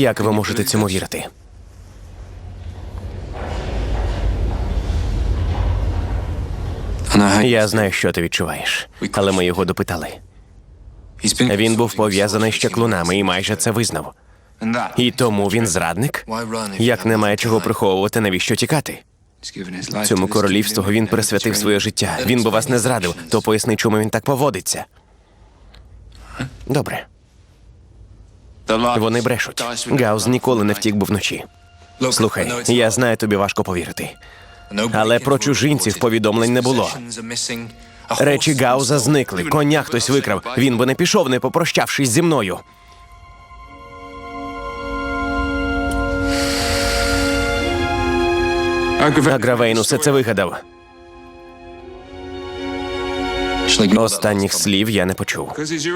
Як ви можете цьому вірити? Я знаю, що ти відчуваєш, але ми його допитали. Він був пов'язаний з чаклунами і майже це визнав. І тому він зрадник? Як немає чого приховувати, навіщо тікати? Цьому королівству він присвятив своє життя. Він би вас не зрадив, то поясни, чому він так поводиться. Добре, вони брешуть. Гаус ніколи не втік би вночі. Слухай, я знаю, тобі важко повірити. Але про чужинців повідомлень не було. Речі Гауза зникли, коня хтось викрав. Він би не пішов, не попрощавшись зі мною. А Гравейн усе це вигадав. Останніх слів я не почув.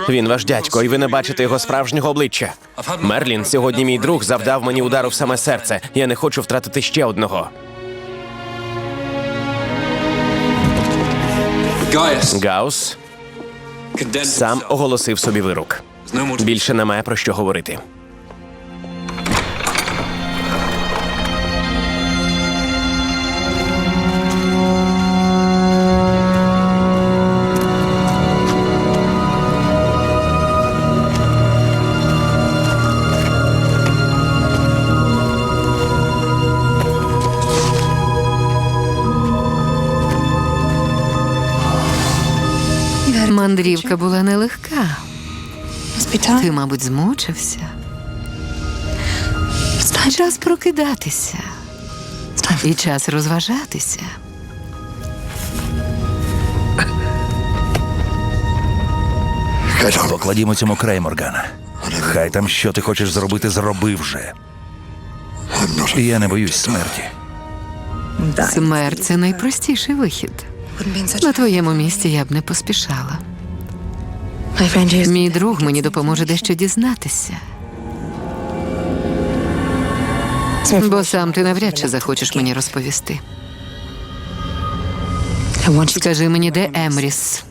Він ваш дядько, і ви не бачите його справжнього обличчя. Мерлін, сьогодні мій друг завдав мені удару в саме серце. Я не хочу втратити ще одного. Гаус сам оголосив собі вирок. Більше немає про що говорити. Мандрівка була нелегка. Ти, мабуть, змучився. Час прокидатися. І час розважатися. Покладімо цьому край, Моргана. Хай там що ти хочеш зробити, зроби вже. Я не боюсь смерті. Смерть це найпростіший вихід. На твоєму місці я б не поспішала. Мій друг мені допоможе дещо дізнатися. Бо сам ти навряд чи захочеш мені розповісти. Скажи мені, де Емріс?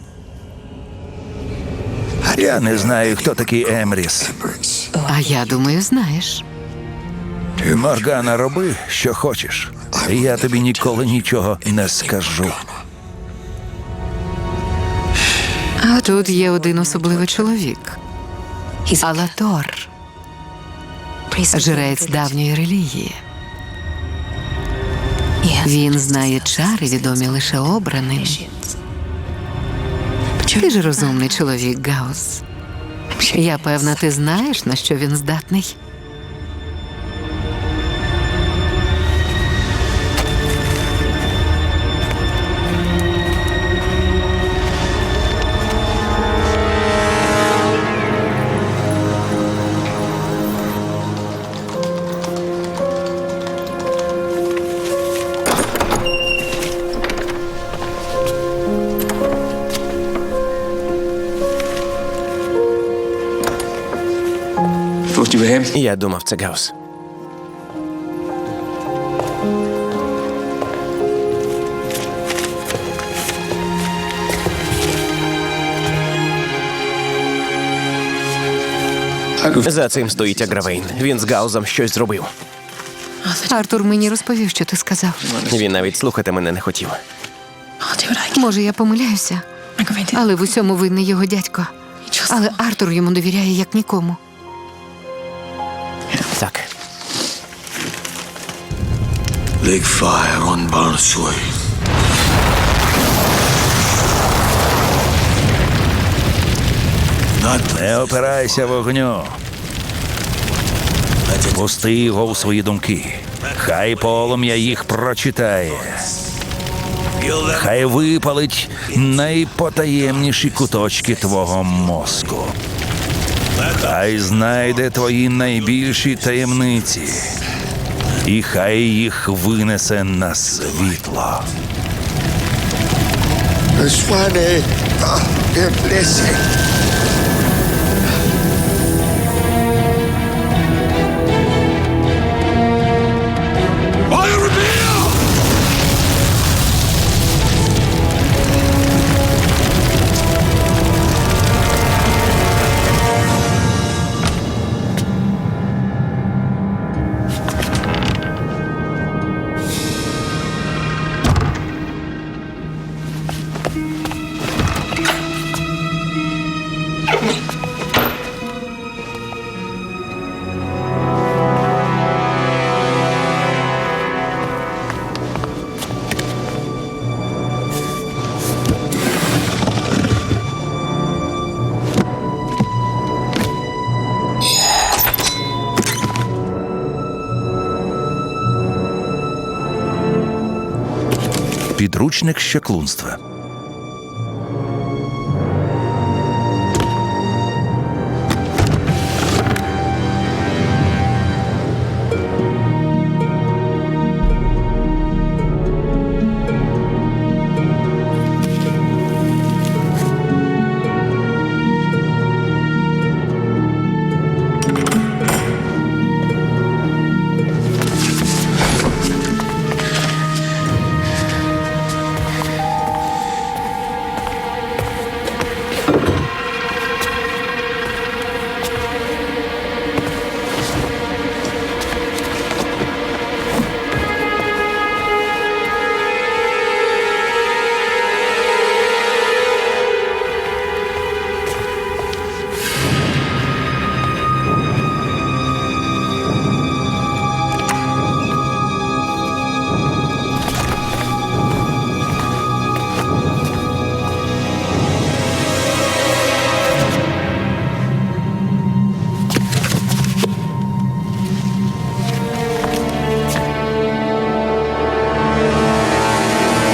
Я не знаю, хто такий Емріс. А я думаю, знаєш. Моргана, роби, що хочеш. Я тобі ніколи нічого не скажу. Тут є один особливий чоловік. Алатор, жрець давньої релігії. Він знає чари, відомі лише обраним. Ти ж розумний чоловік, Гаус. Я певна, ти знаєш, на що він здатний. Я думав, це Гаус. За цим стоїть Агравейн. Він з Гаузом щось зробив. Артур мені розповів, що ти сказав. Він навіть слухати мене не хотів. Може, я помиляюся, але в усьому винний його дядько. Але Артур йому довіряє як нікому. Так. Big fire on Barnsley. Не опирайся вогню. Пусти його у свої думки. Хай полум'я їх прочитає. Хай випалить найпотаємніші куточки твого мозку. Хай знайде твої найбільші таємниці. І хай їх винесе на світло. Swanee, oh, Підручник з чаклунства.